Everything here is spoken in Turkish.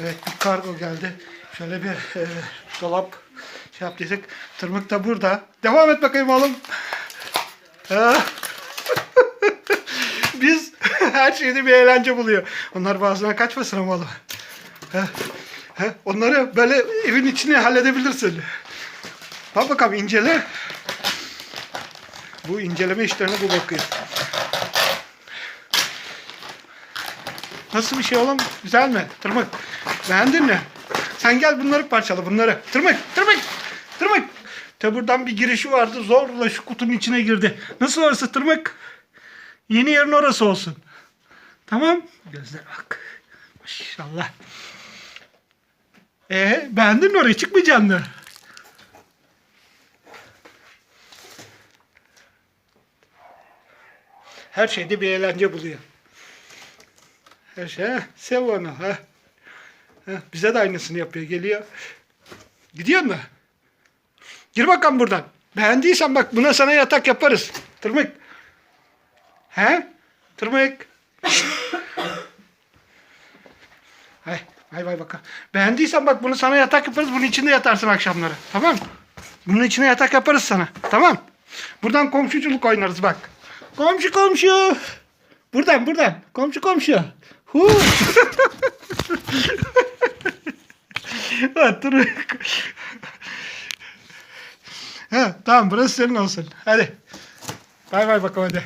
Evet bir kargo geldi. Şöyle bir e, dolap şey yaptıydık. Tırmık da burada. Devam et bakayım oğlum. Biz her şeyde bir eğlence buluyor. Onlar bazen kaçmasın ama oğlum. Onları böyle evin içine halledebilirsin. Bak bakalım incele. Bu inceleme işlerine bu bakıyor. Nasıl bir şey oğlum? Güzel mi? Tırmık. Beğendin mi? Sen gel bunları parçala bunları. Tırmık, tırmık, tırmık. Te buradan bir girişi vardı. Zorla şu kutunun içine girdi. Nasıl orası tırmık? Yeni yerin orası olsun. Tamam. Gözlere bak. Maşallah. Ee, beğendin mi orayı? Çıkmayacaksın mı? Her şeyde bir eğlence buluyor. Her şey. Sev onu. Ha. Bize de aynısını yapıyor. Geliyor. Gidiyor mu? Gir bakalım buradan. Beğendiysen bak buna sana yatak yaparız. Tırmık. He? Tırmık. Hay, hay vay bakalım. Beğendiysen bak bunu sana yatak yaparız. Bunun içinde yatarsın akşamları. Tamam? Bunun içine yatak yaparız sana. Tamam? Buradan komşuculuk oynarız bak. Komşu komşu. Buradan buradan. Komşu komşu. Hu. ha, dur. ha, tamam burası senin olsun. Hadi. Bay bay bakalım hadi.